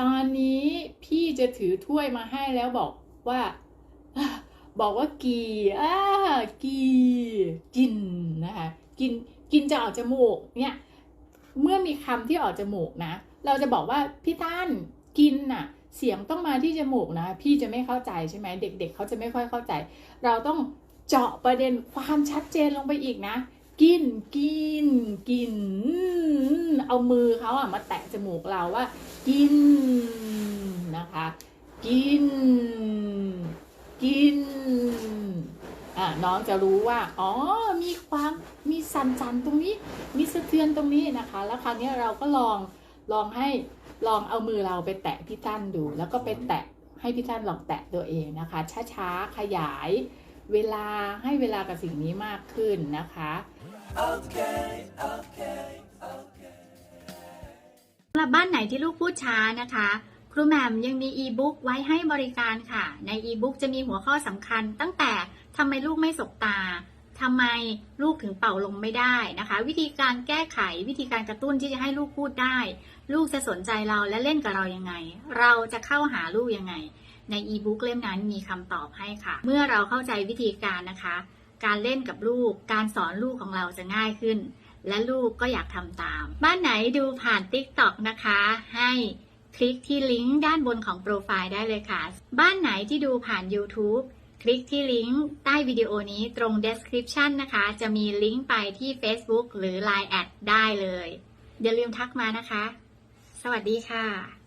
ตอนนี้พี่จะถือถ้วยมาให้แล้วบอกว่า บอกว่ากีอ่ากีกินนะคะ กินกินจะออกจมูกเนี่ย เมื่อมีคำที่ออกจมูกนะ เราจะบอกว่าพี่ท่านกินน่ะ เสียงต้องมาที่จมูกนะ พี่จะไม่เข้าใจใช่ไหมเด็กๆเขาจะไม่ค่อยเข้าใจ เราต้องเจาะประเด็นความชัดเจนลงไปอีกนะ กินกินกิน เอามือเขาอะมาแตะจมูกเราว่า กินนะคะ กิน กินอะน้องจะรู้ว่า อ๋อ มีความมีสั่นตรงนี้ มีสะเทือนตรงนี้นะคะ แล้วคราวนี้เราก็ลองลองให้ลองเอามือเราไปแตะพี่ตั้นดู แล้วก็ไปแตะให้พี่ตั้นลองแตะตัวเองนะคะ ช้าๆขยายเวลาให้เวลากับสิ่งนี้มากขึ้นนะคะสำหรับบ้านไหนที่ลูกพูดช้านะคะ ครูแหม่มยังมีอีบุ๊กไว้ให้บริการค่ะ ในอีบุ๊กจะมีหัวข้อสำคัญ ตั้งแต่ทำไมลูกไม่สบตาทำไมลูกถึงเป่าลมไม่ได้นะคะ วิธีการแก้ไขวิธีการกระตุ้นที่จะให้ลูกพูดได้ ลูกจะสนใจเราและเล่นกับเรายังไง เราจะเข้าหาลูกยังไง ในอีบุ๊กเล่มนั้นมีคำตอบให้ค่ะ เมื่อเราเข้าใจวิธีการนะคะ การเล่นกับลูก การสอนลูกของเราจะง่ายขึ้น และลูกก็อยากทำตาม บ้านไหนดูผ่าน TikTok นะคะ ให้คลิกที่ลิงก์ด้านบนของโปรไฟล์ได้เลยค่ะ บ้านไหนที่ดูผ่าน YouTube คลิกที่ลิงก์ใต้วิดีโอนี้ตรง description นะคะ จะมีลิงก์ไปที่ Facebook หรือ Line แอดได้เลย อย่าลืมทักมานะคะ สวัสดีค่ะ